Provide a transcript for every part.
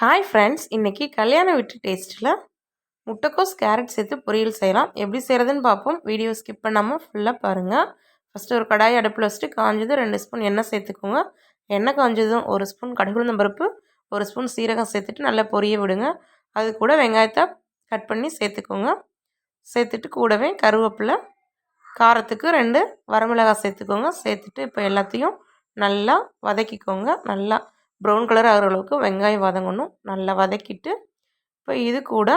Hi friends இன்றைக்கி கல்யாண வீட்டு டேஸ்ட்டில் முட்டைக்கோஸ் கேரட் சேர்த்து பொரியல் செய்யலாம். எப்படி செய்கிறதுன்னு பார்ப்போம். வீடியோ ஸ்கிப் பண்ணாமல் ஃபுல்லாக பாருங்கள் ஃபஸ்ட்டு ஒரு கடாய் அடுப்பில் வச்சுட்டு காஞ்சதும் ரெண்டு ஸ்பூன் எண்ணெய் சேர்த்துக்கோங்க. எண்ணெய் காஞ்சதும் ஒரு ஸ்பூன் கடுகுழுந்த பருப்பு ஒரு ஸ்பூன் சீரகம் சேர்த்துட்டு நல்லா பொரிய விடுங்க. அது கூட வெங்காயத்தை கட் பண்ணி சேர்த்துக்கோங்க. சேர்த்துட்டு கூடவே கருவேப்பிலை காரத்துக்கு ரெண்டு வரமிளகாய் சேர்த்துக்கோங்க. சேர்த்துட்டு இப்போ எல்லாத்தையும் நல்லா வதக்கிக்கோங்க. நல்லா ப்ரௌன் கலர் ஆகிற அளவுக்கு வெங்காயம் வதங்கணும் நல்லா வதக்கிட்டு இப்போ இது கூட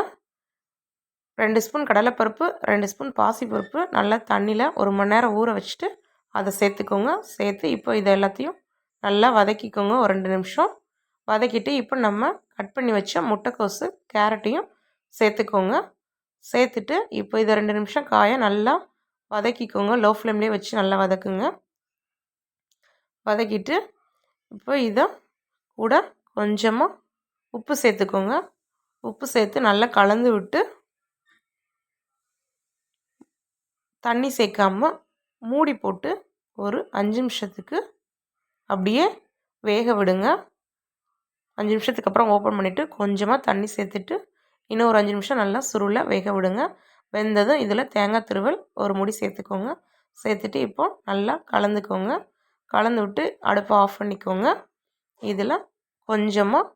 ரெண்டு ஸ்பூன் கடலைப்பருப்பு ரெண்டு ஸ்பூன் பாசிப்பருப்பு நல்லா தண்ணியில் ஒரு மணி நேரம் ஊற வச்சுட்டு அதை சேர்த்துக்கோங்க. சேர்த்து இப்போ இதை எல்லாத்தையும் நல்லா வதக்கிக்கோங்க. ஒரு ரெண்டு நிமிஷம். வதக்கிட்டு இப்போ நம்ம கட் பண்ணி வச்ச முட்டைக்கோசு கேரட்டையும் சேர்த்துக்கோங்க. சேர்த்துட்டு இப்போ இதை ரெண்டு நிமிஷம் காய நல்லா வதக்கிக்கோங்க. லோ ஃப்ளேம்லேயே வச்சு நல்லா வதக்குங்க. வதக்கிட்டு இப்போ இதை கூட கொஞ்சமாக உப்பு சேர்த்துக்கோங்க. உப்பு சேர்த்து நல்லா கலந்து விட்டு தண்ணி சேர்க்காமல் மூடி போட்டு ஒரு அஞ்சு நிமிஷத்துக்கு அப்படியே வேக விடுங்க. அஞ்சு நிமிஷத்துக்கு அப்புறம் ஓப்பன் பண்ணிவிட்டு கொஞ்சமாக தண்ணி சேர்த்துட்டு இன்னும் ஒரு அஞ்சு நிமிஷம் நல்லா சுருளை வேக விடுங்க. வெந்ததும் இதில் தேங்காய் திருவல் ஒரு முடி சேர்த்துக்கோங்க. சேர்த்துட்டு இப்போது நல்லா கலந்துக்கோங்க. கலந்து விட்டு அடுப்பை ஆஃப் பண்ணிக்கோங்க. இதில் கொஞ்சமாக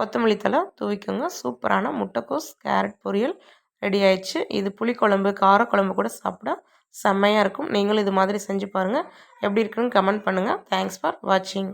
கொத்தமல்லி தலை தூவிக்கோங்க. சூப்பரான முட்டைக்கோஸ் கேரட் பொரியல் ரெடி ஆயிடுச்சு. இது புளிக்குழம்பு காரக்குழம்பு கூட சாப்பிட செம்மையாக இருக்கும். நீங்களும் இது மாதிரி செஞ்சு பாருங்கள் எப்படி இருக்குன்னு கமெண்ட் பண்ணுங்கள் தேங்க்ஸ் ஃபார் வாட்சிங்